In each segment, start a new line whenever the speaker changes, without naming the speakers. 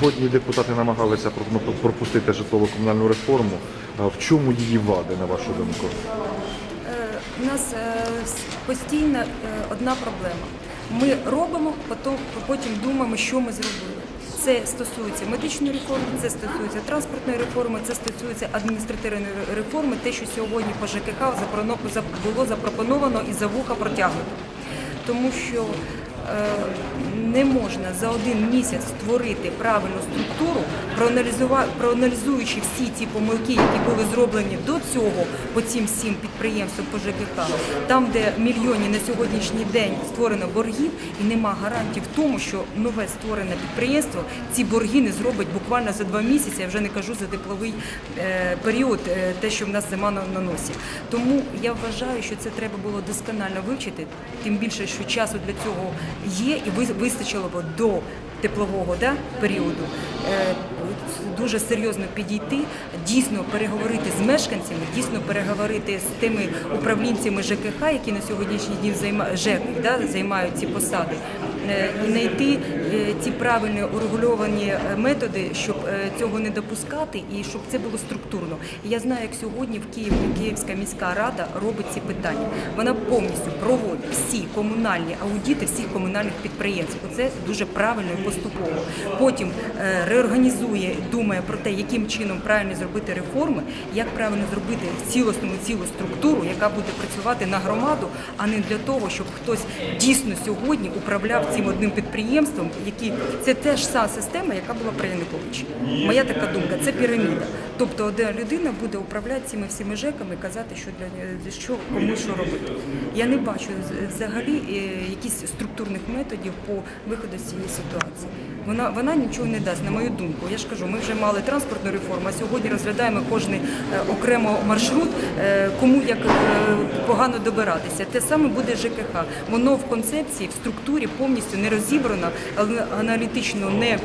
Сьогодні депутати намагалися пропустити житлово-комунальну реформу. В чому її вади, на вашу думку?
Е, У нас е, постійно е, одна проблема. Ми робимо, потім, думаємо, що ми зробили. Це стосується медичної реформи, це стосується транспортної реформи, це стосується адміністративної реформи, те, що сьогодні по ЖКХ було запропоновано і за вуха протягнуто. Тому що не можна за один місяць створити правильну структуру, проаналізуючи всі ті помилки, які були зроблені до цього по цим всім підприємствам по ЖКХ, там, де мільйоні на сьогоднішній день створено боргів, і нема гарантій в тому, що нове створене підприємство ці борги не зробить буквально за два місяці. Я вже не кажу за тепловий е, період, е, те, що в нас зима на, носі. Тому я вважаю, що це треба було досконально вивчити, тим більше, що часу для цього є, і ви- вистачило б до теплового да, періоду. Е, Дуже серйозно підійти, дійсно переговорити з мешканцями, дійсно переговорити з тими управлінцями ЖКХ, які на сьогоднішній день займа, ЖЕК, да, займають ці посади, і знайти е, ті правильні урегульовані е, методи, щоб е, цього не допускати і щоб це було структурно. Я знаю, як сьогодні в Києві Київська міська рада робить ці питання. Вона повністю проводить всі комунальні аудити всіх комунальних підприємств. Оце дуже правильно і поступово. Потім е, реорганізує, думає про те, яким чином правильно зробити реформи, як правильно зробити цілісну цілу структуру, яка буде працювати на громаду, а не для того, щоб хтось дійсно сьогодні управляв цим одним підприємством, які це теж сама система, яка була при Януковичі. Моя така думка, це піраміда. Тобто одна людина буде управляти цими всіми ЖЕКами і казати, що для що кому що робити. Я не бачу взагалі е, якісь структурних методів по виходу з цієї ситуації. Вона вона нічого не дасть, на мою думку. Я ж кажу, ми вже мали транспортну реформу, а сьогодні розглядаємо кожний е, окремо маршрут, е, кому як погано добиратися. Те саме буде ЖКХ. Воно в концепції, в структурі повністю не розібрано, аналітично не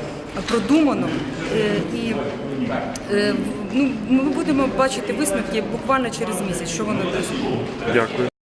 продумано. Е, І е, ну, ми будемо бачити висновки буквально через місяць, що воно дасть.
Дякую.